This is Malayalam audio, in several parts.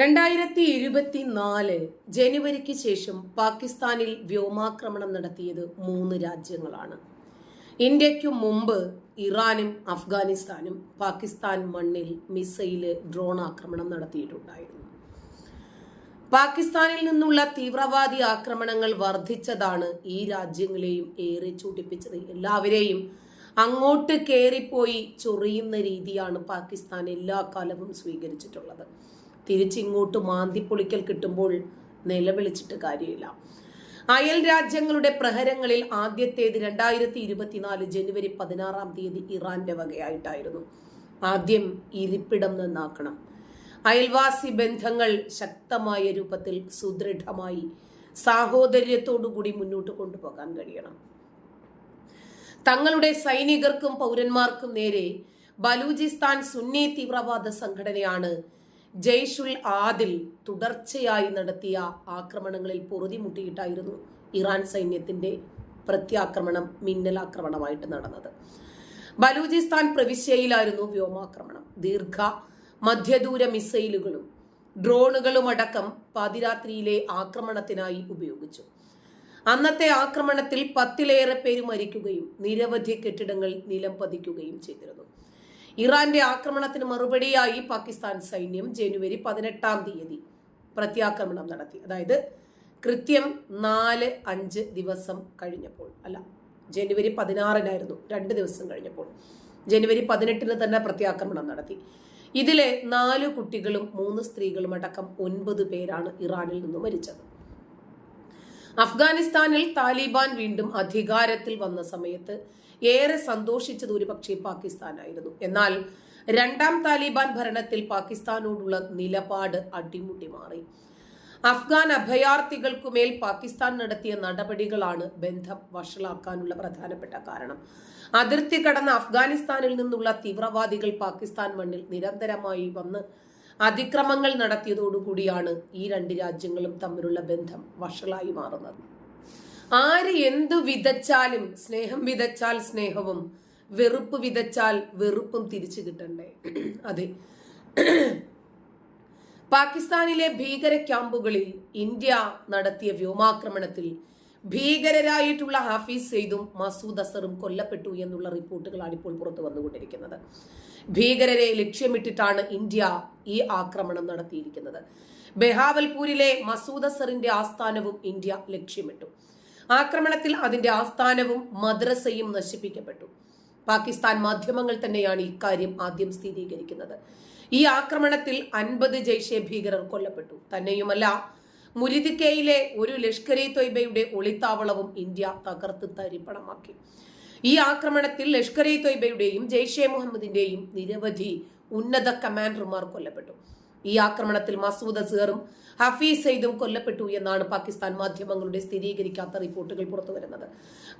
രണ്ടായിരത്തി ഇരുപത്തിനാല് ജനുവരിക്ക് ശേഷം പാകിസ്ഥാനിൽ വ്യോമാക്രമണം നടത്തിയത് മൂന്ന് രാജ്യങ്ങളാണ്. ഇന്ത്യയ്ക്കു മുമ്പ് ഇറാനും അഫ്ഗാനിസ്ഥാനും പാകിസ്ഥാൻ മണ്ണിൽ മിസൈൽ ഡ്രോൺ ആക്രമണം നടത്തിയിട്ടുണ്ടായിരുന്നു. പാകിസ്ഥാനിൽ നിന്നുള്ള തീവ്രവാദി ആക്രമണങ്ങൾ വർദ്ധിച്ചതാണ് ഈ രാജ്യങ്ങളെയും ഏറെ ചൂട്ടിപ്പിച്ചത് എല്ലാവരെയും അങ്ങോട്ട് കയറിപ്പോയി ചൊറിയുന്ന രീതിയാണ് പാകിസ്ഥാൻ എല്ലാ കാലവും സ്വീകരിച്ചിട്ടുള്ളത്. തിരിച്ചിങ്ങോട്ട് മാന്തിപ്പൊളിക്കൽ കിട്ടുമ്പോൾ നിലവിളിച്ചിട്ട് കാര്യമില്ല. അയൽ രാജ്യങ്ങളുടെ പ്രഹരങ്ങളിൽ ആദ്യത്തേത് രണ്ടായിരത്തി ഇരുപത്തിനാല് ജനുവരി പതിനാറാം തീയതി ഇറാന്റെ വകയായിട്ടായിരുന്നു. ആദ്യം ഇരിപ്പിടം നന്നാക്കണം. അയൽവാസി ബന്ധങ്ങൾ ശക്തമായ രൂപത്തിൽ സുദൃഢമായി സാഹോദര്യത്തോടുകൂടി മുന്നോട്ട് കൊണ്ടുപോകാൻ കഴിയണം. തങ്ങളുടെ സൈനികർക്കും പൗരന്മാർക്കും നേരെ ബലൂചിസ്ഥാൻ സുന്നി തീവ്രവാദ സംഘടനയാണ് ജയ്ഷുൽ ആദിൽ തുടർച്ചയായി നടത്തിയ ആക്രമണങ്ങളിൽ പൊറുതിമുട്ടിയിട്ടായിരുന്നു ഇറാൻ സൈന്യത്തിന്റെ പ്രത്യാക്രമണം മിന്നലാക്രമണമായിട്ട് നടന്നത്. ബലൂചിസ്ഥാൻ പ്രവിശ്യയിലായിരുന്നു വ്യോമാക്രമണം. ദീർഘ മധ്യദൂര മിസൈലുകളും ഡ്രോണുകളും അടക്കം പാതിരാത്രിയിലെ ആക്രമണത്തിനായി ഉപയോഗിച്ചു. അന്നത്തെ ആക്രമണത്തിൽ പത്തിലേറെ പേര് മരിക്കുകയും നിരവധി കെട്ടിടങ്ങൾ നിലം പതിക്കുകയും ചെയ്തിരുന്നു. ഇറാന്റെ ആക്രമണത്തിന് മറുപടിയായി പാകിസ്ഥാൻ സൈന്യം ജനുവരി പതിനെട്ടാം തീയതി പ്രത്യാക്രമണം നടത്തി. അതായത് കൃത്യം നാല് അഞ്ച് ദിവസം കഴിഞ്ഞപ്പോൾ അല്ല ജനുവരി പതിനാറിനായിരുന്നു രണ്ട് ദിവസം കഴിഞ്ഞപ്പോൾ ജനുവരി പതിനെട്ടിന് തന്നെ പ്രത്യാക്രമണം നടത്തി. ഇതിലെ നാല് കുട്ടികളും മൂന്ന് സ്ത്രീകളും അടക്കം ഒൻപത് പേരാണ് ഇറാനിൽ നിന്ന് മരിച്ചത്. അഫ്ഗാനിസ്ഥാനിൽ താലിബാൻ വീണ്ടും അധികാരത്തിൽ വന്ന സമയത്ത് ഏറെ സന്തോഷിച്ചത് ഒരുപക്ഷെ പാകിസ്ഥാനായിരുന്നു. എന്നാൽ രണ്ടാം താലിബാൻ ഭരണത്തിൽ പാകിസ്ഥാനോടുള്ള നിലപാട് അടിമുടി മാറി. അഫ്ഗാൻ അഭയാർത്ഥികൾക്കുമേൽ പാകിസ്ഥാൻ നടത്തിയ നടപടികളാണ് ബന്ധം വഷളാക്കാനുള്ള പ്രധാനപ്പെട്ട കാരണം. അതിർത്തി കടന്ന അഫ്ഗാനിസ്ഥാനിൽ നിന്നുള്ള തീവ്രവാദികൾ പാകിസ്ഥാൻ മണ്ണിൽ നിരന്തരമായി വന്ന് അതിക്രമങ്ങൾ നടത്തിയതോടുകൂടിയാണ് ഈ രണ്ട് രാജ്യങ്ങളും തമ്മിലുള്ള ബന്ധം വഷളായി മാറുന്നത്. ആര് എന്തു വിതച്ചാലും സ്നേഹം വിതച്ചാൽ സ്നേഹവും വെറുപ്പ് വിതച്ചാൽ വെറുപ്പും തിരിച്ചു കിട്ടണ്ടേ? അതെ. പാകിസ്ഥാനിലെ ഭീകര ക്യാമ്പുകളിൽ ഇന്ത്യ നടത്തിയ വ്യോമാക്രമണത്തിൽ ഭീകരരായിട്ടുള്ള ഹാഫീസ് സെയ്ദും മസൂദ് അസറും കൊല്ലപ്പെട്ടു എന്നുള്ള റിപ്പോർട്ടുകളാണ് ഇപ്പോൾ പുറത്തു വന്നുകൊണ്ടിരിക്കുന്നത്. ഭീകരരെ ലക്ഷ്യമിട്ടിട്ടാണ് ഇന്ത്യ ഈ ആക്രമണം നടത്തിയിരിക്കുന്നത്. ബെഹാവൽപൂരിലെ മസൂദ് അസറിന്റെ ആസ്ഥാനവും ഇന്ത്യ ലക്ഷ്യമിട്ടു. ആക്രമണത്തിൽ അതിന്റെ ആസ്ഥാനവും മദ്രസയും നശിപ്പിക്കപ്പെട്ടു. പാകിസ്ഥാൻ മാധ്യമങ്ങൾ തന്നെയാണ് ഇക്കാര്യം ആദ്യം സ്ഥിരീകരിക്കുന്നത്. ഈ ആക്രമണത്തിൽ അൻപത് ജയ്ഷെ ഭീകരർ കൊല്ലപ്പെട്ടു. തന്നെയുമല്ല മുരിദിക്കയിലെ ഒരു ലഷ്കർ ഇ തൊയ്ബയുടെ ഒളിത്താവളവും ഇന്ത്യ തകർത്ത് തരിപ്പണമാക്കി. ഈ ആക്രമണത്തിൽ ലഷ്കർ ഇ തൊയ്ബയുടെയും ജയ്ഷെ മുഹമ്മദിന്റെയും നിരവധി ഉന്നത കമാൻഡർമാർ കൊല്ലപ്പെട്ടു. ഈ ആക്രമണത്തിൽ മസൂദ് അസീറും ഹഫീസ് സെയ്ദും കൊല്ലപ്പെട്ടു എന്നാണ് പാകിസ്ഥാൻ മാധ്യമങ്ങളുടെ സ്ഥിരീകരിക്കാത്ത റിപ്പോർട്ടുകൾ പുറത്തുവരുന്നത്.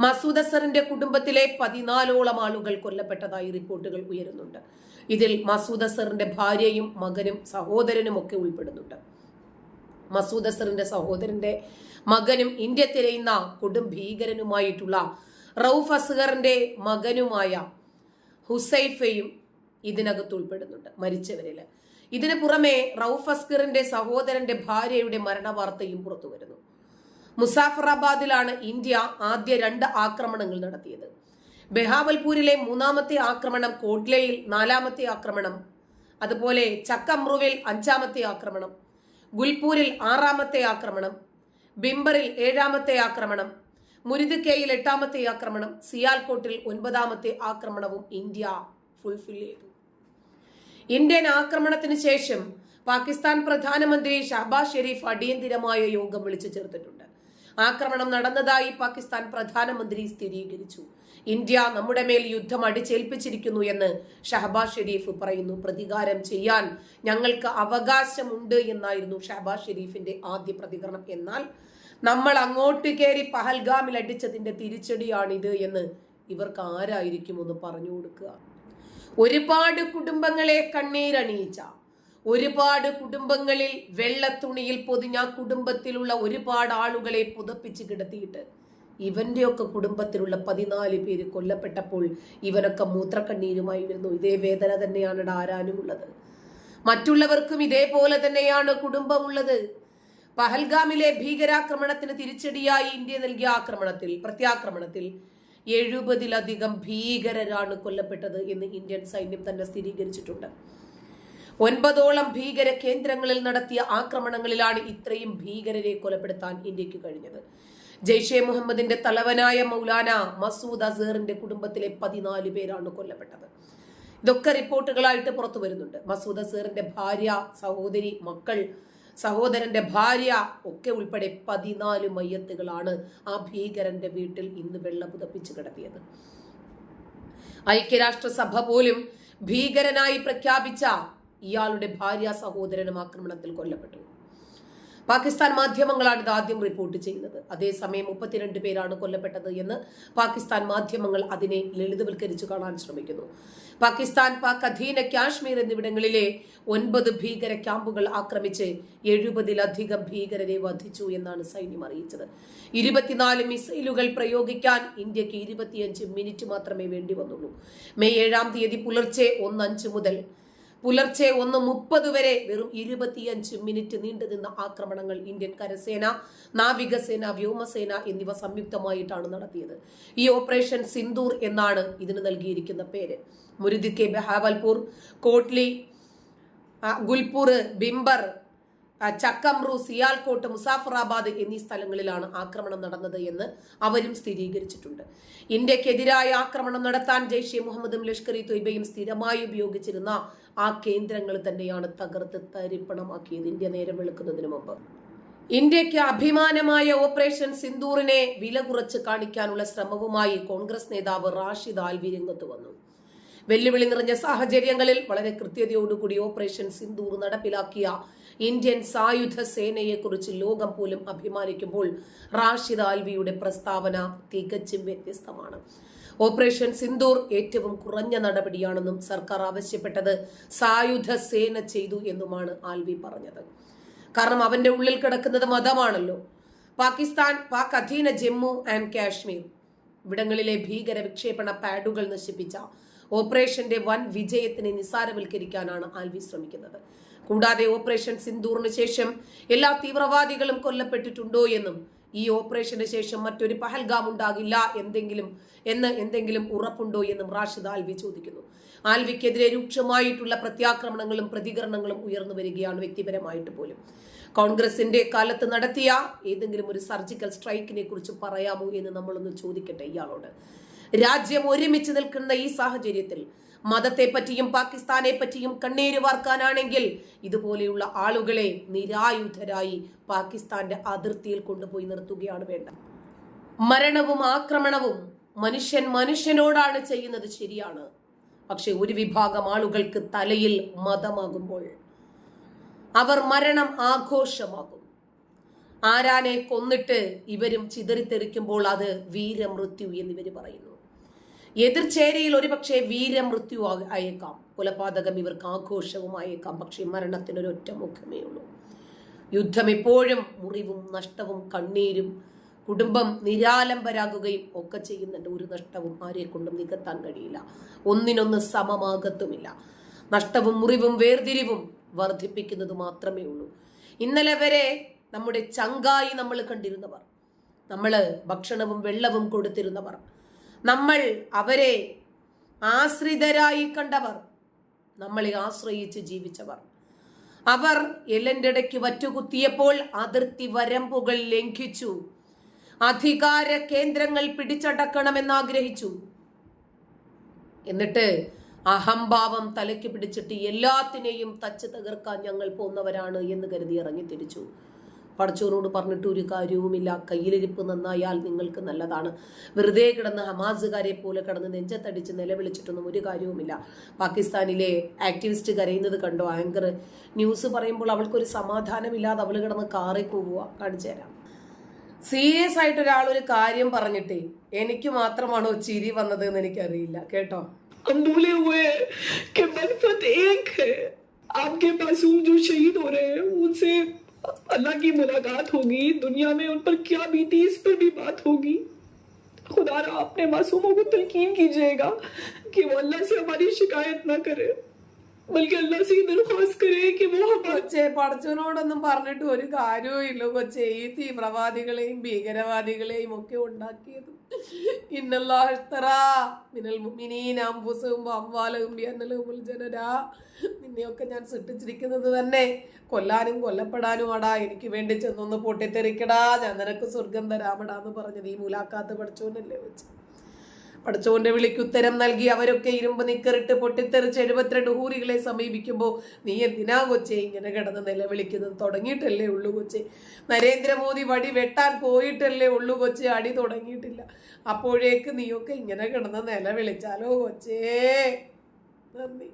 മസൂദ് അസറിന്റെ കുടുംബത്തിലെ പതിനാലോളം ആളുകൾ കൊല്ലപ്പെട്ടതായി റിപ്പോർട്ടുകൾ ഉയരുന്നുണ്ട്. ഇതിൽ മസൂദ് അസറിന്റെ ഭാര്യയും മകനും സഹോദരനും ഒക്കെ ഉൾപ്പെടുന്നുണ്ട്. മസൂദ് അസറിന്റെ സഹോദരന്റെ മകനും ഇന്ത്യ തിരയുന്ന കൊടും ഭീകരനുമായിട്ടുള്ള റൌഫ് അസ്ഗറിന്റെ മകനുമായ ഹുസൈഫയും ഇതിനകത്ത് ഉൾപ്പെടുന്നുണ്ട് മരിച്ചവരിൽ. ഇതിനു പുറമെ റൌഫ് അസ്കറിന്റെ സഹോദരന്റെ ഭാര്യയുടെ മരണവാർത്തയും പുറത്തു വരുന്നു. മുസാഫറാബാദിലാണ് ഇന്ത്യ ആദ്യ രണ്ട് ആക്രമണങ്ങൾ നടത്തിയത്. ബെഹാവൽപൂരിലെ മൂന്നാമത്തെ ആക്രമണം കോട്ലയിൽ നാലാമത്തെ ആക്രമണം അതുപോലെ ചക്കമ്രുവിൽ അഞ്ചാമത്തെ ആക്രമണം ഗുൽപൂരിൽ ആറാമത്തെ ആക്രമണം ബിംബറിൽ ഏഴാമത്തെ ആക്രമണം മുരിദുക്കയിൽ എട്ടാമത്തെ ആക്രമണം സിയാൽകോട്ടിൽ ഒൻപതാമത്തെ ആക്രമണവും ഇന്ത്യ ഫുൾഫിൽ ചെയ്തു. ഇന്ത്യൻ ആക്രമണത്തിന് ശേഷം പാകിസ്ഥാൻ പ്രധാനമന്ത്രി ഷഹബാസ് ഷെരീഫ് അടിയന്തിരമായ യോഗം വിളിച്ചു ചേർത്തിട്ടുണ്ട്. ആക്രമണം നടന്നതായി പാകിസ്ഥാൻ പ്രധാനമന്ത്രി സ്ഥിരീകരിച്ചു. ഇന്ത്യ നമ്മുടെ മേൽ യുദ്ധം അടിച്ചേൽപ്പിച്ചിരിക്കുന്നു എന്ന് ഷഹബാസ് ഷെരീഫ് പറയുന്നു. പ്രതികാരം ചെയ്യാൻ ഞങ്ങൾക്ക് അവകാശമുണ്ട് എന്നായിരുന്നു ഷഹബാസ് ഷെരീഫിന്റെ ആദ്യ പ്രതികരണം. എന്നാൽ നമ്മൾ അങ്ങോട്ട് കയറി പഹൽഗാമിൽ അടിച്ചതിന്റെ തിരിച്ചടിയാണിത് എന്ന് ഇവർക്ക് ആരായിരിക്കും ഒന്ന് പറഞ്ഞു കൊടുക്കുക. ഒരുപാട് കുടുംബങ്ങളെ കണ്ണീരണിയിച്ച ഒരുപാട് കുടുംബങ്ങളിൽ വെള്ളത്തുണിയിൽ പൊതിഞ്ഞ കുടുംബത്തിലുള്ള ഒരുപാട് ആളുകളെ പുതപ്പിച്ച് കിടത്തിയിട്ട് ഇവന്റെയൊക്കെ കുടുംബത്തിലുള്ള പതിനാല് പേര് കൊല്ലപ്പെട്ടപ്പോൾ ഇവനൊക്കെ മൂത്രക്കണ്ണീരുമായി വരുന്നു ഇതേ വേദന തന്നെയാണ് ആരാനുമുള്ളത്. മറ്റുള്ളവർക്കും ഇതേപോലെ തന്നെയാണ് കുടുംബമുള്ളത്. പഹൽഗാമിലെ ഭീകരാക്രമണത്തിന് തിരിച്ചടിയായി ഇന്ത്യ നൽകിയ ആക്രമണത്തിൽ പ്രത്യാക്രമണത്തിൽ എഴുപതിലധികം ഭീകരരാണ് കൊല്ലപ്പെട്ടത് എന്ന് ഇന്ത്യൻ സൈന്യം തന്നെ സ്ഥിരീകരിച്ചിട്ടുണ്ട്. ഒൻപതോളം ഭീകര കേന്ദ്രങ്ങളിൽ നടത്തിയ ആക്രമണങ്ങളിലാണ് ഇത്രയും ഭീകരരെ കൊലപ്പെടുത്താൻ ഇന്ത്യയ്ക്ക് കഴിഞ്ഞത്. ജെയ്ഷെ മുഹമ്മദിന്റെ തലവനായ മൗലാന മസൂദ് അസേറിന്റെ കുടുംബത്തിലെ പതിനാല് പേരാണ് കൊല്ലപ്പെട്ടത്. ഇതൊക്കെ റിപ്പോർട്ടുകളായിട്ട് പുറത്തു വരുന്നുണ്ട് മസൂദ് അസേറിന്റെ ഭാര്യ സഹോദരി മക്കൾ സഹോദരന്റെ ഭാര്യ ഒക്കെ ഉൾപ്പെടെ പതിനാല് മയ്യത്തുകളാണ് ആ ഭീകരന്റെ വീട്ടിൽ ഇന്ന് വെള്ളം പുതപ്പിച്ച് കിടത്തിയത്. ഐക്യരാഷ്ട്രസഭ പോലും ഭീകരനായി പ്രഖ്യാപിച്ച ഇയാളുടെ ഭാര്യ സഹോദരനും ആക്രമണത്തിൽ കൊല്ലപ്പെട്ടു. പാകിസ്ഥാൻ മാധ്യമങ്ങളാണ് ഇത് ആദ്യം റിപ്പോർട്ട് ചെയ്യുന്നത്. അതേസമയം മുപ്പത്തിരണ്ട് പേരാണ് കൊല്ലപ്പെട്ടത് എന്ന് പാകിസ്ഥാൻ മാധ്യമങ്ങൾ അതിനെ ലളിതവൽക്കരിച്ചു കാണാൻ ശ്രമിക്കുന്നു. പാകിസ്ഥാൻ പാക് അധീന കാശ്മീർ എന്നിവിടങ്ങളിലെ ഒൻപത് ഭീകര ക്യാമ്പുകൾ ആക്രമിച്ച് എഴുപതിലധികം ഭീകരരെ വധിച്ചു എന്നാണ് സൈന്യം അറിയിച്ചത്. ഇരുപത്തിനാല് മിസൈലുകൾ പ്രയോഗിക്കാൻ ഇന്ത്യയ്ക്ക് ഇരുപത്തിയഞ്ച് മിനിറ്റ് മാത്രമേ വേണ്ടി വന്നുള്ളൂ. മെയ് ഏഴാം തീയതി പുലർച്ചെ ഒന്നഞ്ച് മുതൽ പുലർച്ചെ ഒന്ന് മുപ്പത് വരെ വെറും ഇരുപത്തിയഞ്ച് മിനിറ്റ് നീണ്ടുനിന്ന ആക്രമണങ്ങൾ ഇന്ത്യൻ കരസേന നാവികസേന വ്യോമസേന എന്നിവ സംയുക്തമായിട്ടാണ് നടത്തിയത്. ഈ ഓപ്പറേഷൻ സിന്ദൂർ എന്നാണ് ഇതിന് നൽകിയിരിക്കുന്ന പേര്. മുരുദിക്കെ ബഹാവൽപൂർ കോട്ട്ലി ഗുൽപൂർ ബിംബർ ചക്കമ്രു സിയാൽകോട്ട് മുസാഫറാബാദ് എന്നീ സ്ഥലങ്ങളിലാണ് ആക്രമണം നടന്നത് എന്ന് അവരും സ്ഥിരീകരിച്ചിട്ടുണ്ട്. ഇന്ത്യക്കെതിരായ ആക്രമണം നടത്താൻ ജെയ്ഷെ മുഹമ്മദും ലഷ്കർ ഇ തൊയ്ബയും സ്ഥിരമായി ഉപയോഗിച്ചിരുന്ന ആ കേന്ദ്രങ്ങൾ തന്നെയാണ് തകർത്ത് തരിപ്പണമാക്കിയത് ഇന്ത്യ നേരം വെളുക്കുന്നതിന് മുമ്പ്. ഇന്ത്യയ്ക്ക് അഭിമാനമായ ഓപ്പറേഷൻ സിന്ദൂറിനെ വില കുറച്ച് കാണിക്കാനുള്ള ശ്രമവുമായി കോൺഗ്രസ് നേതാവ് റാഷിദ് ആൽവി രംഗത്ത് വന്നു. വെല്ലുവിളി നിറഞ്ഞ സാഹചര്യങ്ങളിൽ വളരെ കൃത്യതയോടുകൂടി ഓപ്പറേഷൻ സിന്ദൂർ നടപ്പിലാക്കിയ ഇന്ത്യൻ സായുധ സേനയെക്കുറിച്ച് ലോകം പോലും അഭിമാനിക്കുമ്പോൾ റാഷിദ് ആൽവിയുടെ പ്രസ്താവന തികച്ചും വ്യത്യസ്തമാണ്. ഓപ്പറേഷൻ സിന്ദൂർ ഏറ്റവും കുറഞ്ഞ നടപടിയാണെന്നും സർക്കാർ ആവശ്യപ്പെട്ടത് സായുധ സേന ചെയ്തു എന്നുമാണ് ആൽവി പറഞ്ഞത്. കാരണം അവന്റെ ഉള്ളിൽ കിടക്കുന്നത് മതമാണല്ലോ. പാകിസ്ഥാൻ പാക് അധീന ജമ്മു ആൻഡ് കാശ്മീർ. ഇവിടങ്ങളിലെ ഭീകര വിക്ഷേപണ പാഡുകൾ നശിപ്പിച്ച ഓപ്പറേഷന്റെ വൻ വിജയത്തിനെ നിസാരവൽക്കരിക്കാനാണ് ആൽവി ശ്രമിക്കുന്നത്. കൂടാതെ ഓപ്പറേഷൻ സിന്ദൂറിന് ശേഷം എല്ലാ തീവ്രവാദികളും കൊല്ലപ്പെട്ടിട്ടുണ്ടോ എന്നും ഈ ഓപ്പറേഷന് ശേഷം മറ്റൊരു പഹൽഗാം ഉണ്ടാകില്ല എന്തെങ്കിലും എന്ന് എന്തെങ്കിലും ഉറപ്പുണ്ടോ എന്നും റാഷിദ് ആൽവി ചോദിക്കുന്നു. ആൽവിക്കെതിരെ രൂക്ഷമായിട്ടുള്ള പ്രത്യാക്രമണങ്ങളും പ്രതികരണങ്ങളും ഉയർന്നു വരികയാണ് വ്യക്തിപരമായിട്ട് പോലും. കോൺഗ്രസിന്റെ കാലത്ത് നടത്തിയ ഏതെങ്കിലും ഒരു സർജിക്കൽ സ്ട്രൈക്കിനെ കുറിച്ച് പറയാമോ എന്ന് നമ്മളൊന്ന് ചോദിക്കട്ടെ ഇയാളോട്. രാജ്യം ഒരുമിച്ച് നിൽക്കുന്ന ഈ സാഹചര്യത്തിൽ മതത്തെ പറ്റിയും പാകിസ്ഥാനെ പറ്റിയും കണ്ണീര് വാർക്കാനാണെങ്കിൽ ഇതുപോലെയുള്ള ആളുകളെ നിരായുധരായി പാകിസ്ഥാന്റെ അതിർത്തിയിൽ കൊണ്ടുപോയി നിർത്തുകയാണ് വേണ്ടത്. മരണവും ആക്രമണവും മനുഷ്യൻ മനുഷ്യനോടാണ് ചെയ്യുന്നത് ശരിയാണ്. പക്ഷെ ഒരു വിഭാഗം ആളുകൾക്ക് തലയിൽ മതമാകുമ്പോൾ അവർ മരണം ആഘോഷമാകും. ആരാനെ കൊന്നിട്ട് ഇവരും ചിതറിത്തെറിക്കുമ്പോൾ അത് വീരമൃത്യു എന്നിവർ പറയുന്നു. എതിർചേരിയിൽ ഒരുപക്ഷെ വീരമൃത്യു ആയേക്കാം. കൊലപാതകം ഇവർക്ക് ആഘോഷവുമായേക്കാം പക്ഷെ മരണത്തിനൊരൊറ്റ മുഖമേ ഉള്ളൂ. യുദ്ധം എപ്പോഴും മുറിവും നഷ്ടവും കണ്ണീരും കുടുംബം നിരാലംബരാകുകയും ഒക്കെ ചെയ്യുന്നുണ്ട്. ഒരു നഷ്ടവും ആരെ കൊണ്ടും നികത്താൻ കഴിയില്ല. ഒന്നിനൊന്ന് സമമാകത്തുമില്ല. നഷ്ടവും മുറിവും വേർതിരിവും വർദ്ധിപ്പിക്കുന്നത് മാത്രമേ ഉള്ളൂ. ഇന്നലെ വരെ നമ്മുടെ ചങ്കായി നമ്മൾ കണ്ടിരുന്നവർ നമ്മൾ ഭക്ഷണവും വെള്ളവും കൊടുത്തിരുന്നവർ നമ്മൾ അവരെ ആശ്രിതരായി കണ്ടവർ. നമ്മളെ ആശ്രയിച്ച് ജീവിച്ചവർ. അവർ എല്ലന്റെ ഇടയ്ക്ക് വറ്റുകുത്തിയപ്പോൾ അതിർത്തി വരമ്പുകൾ ലംഘിച്ചു. അധികാര കേന്ദ്രങ്ങൾ പിടിച്ചടക്കണമെന്ന് ആഗ്രഹിച്ചു എന്നിട്ട് അഹംഭാവം തലയ്ക്ക് പിടിച്ചിട്ട് എല്ലാത്തിനെയും തച്ച് തകർക്കാൻ ഞങ്ങൾ പോന്നവരാണ് എന്ന് കരുതി ഇറങ്ങി തിരിച്ചു. പടച്ചോനോട് പറഞ്ഞിട്ട് ഒരു കാര്യവുമില്ല കയ്യിലിരിപ്പ് നന്നായാൽ നിങ്ങൾക്ക് നല്ലതാണ് വെറുതെ കിടന്ന് ഹമാസുകാരെ പോലെ കിടന്ന് നെഞ്ചത്തടിച്ച് നിലവിളിച്ചിട്ടൊന്നും ഒരു കാര്യവുമില്ല പാകിസ്ഥാനിലെ ആക്ടിവിസ്റ്റ് കരയുന്നത് കണ്ടോ ആങ്കർ ന്യൂസ് പറയുമ്പോൾ അവൾക്കൊരു സമാധാനമില്ലാതെ അവൾ കിടന്ന് കാറി പോവുക കാണിച്ചു തരാം സീരിയസ് ആയിട്ട് ഒരാൾ ഒരു കാര്യം പറഞ്ഞിട്ടേ എനിക്ക് മാത്രമാണോ ചിരി വന്നത് എന്ന് എനിക്കറിയില്ല കേട്ടോ हम भूले हुए हैं कि मनफत एक है आपके मासूम जो शहीद हो रहे हैं उनसे अल्लाह की मुलाकात होगी, दुनिया में उन पर क्या बीती, इस पर भी बात होगी। खुदा रहा अपने मासूमों को तलकीन कीजिएगा कि वो अल्लाह से हमारी शिकायत ना करे। കൊച്ചെ പടച്ചവനോടൊന്നും പറഞ്ഞിട്ട് ഒരു കാര്യവും ഇല്ല കൊച്ചെ ഈ തീവ്രവാദികളെയും ഭീകരവാദികളെയും ഒക്കെ ഉണ്ടാക്കിയത്. ജനരാ നിന്നെയൊക്കെ ഞാൻ സൃഷ്ടിച്ചിരിക്കുന്നത് തന്നെ കൊല്ലാനും കൊല്ലപ്പെടാനും ആടാ എനിക്ക് വേണ്ടി ചെന്നൊന്ന് പൊട്ടിത്തെറിക്കടാ. ഞാൻ നിനക്ക് സ്വർഗം തരാമടാ എന്ന് പറഞ്ഞത് ഈ മുലാക്കാത്ത് പഠിച്ചോണ്ടല്ലേ വെച്ച് പഠിച്ചോന്റെ വിളിക്ക് ഉത്തരം നൽകി. അവരൊക്കെ ഇരുമ്പ് നിക്കറിട്ട് പൊട്ടിത്തെറിച്ച് എഴുപത്തിരണ്ട് ഹൂറികളെ സമീപിക്കുമ്പോൾ നീ എന്തിനാ കൊച്ചെ ഇങ്ങനെ കിടന്ന് നിലവിളിക്കുന്നത്? തുടങ്ങിയിട്ടല്ലേ ഉള്ളു കൊച്ചെ. നരേന്ദ്രമോദി വടി വെട്ടാൻ പോയിട്ടല്ലേ ഉള്ളു കൊച്ചെ. അടി തുടങ്ങിയിട്ടില്ല. അപ്പോഴേക്ക് നീയൊക്കെ ഇങ്ങനെ കിടന്ന് നിലവിളിച്ചാലോ കൊച്ചേ? നന്ദി.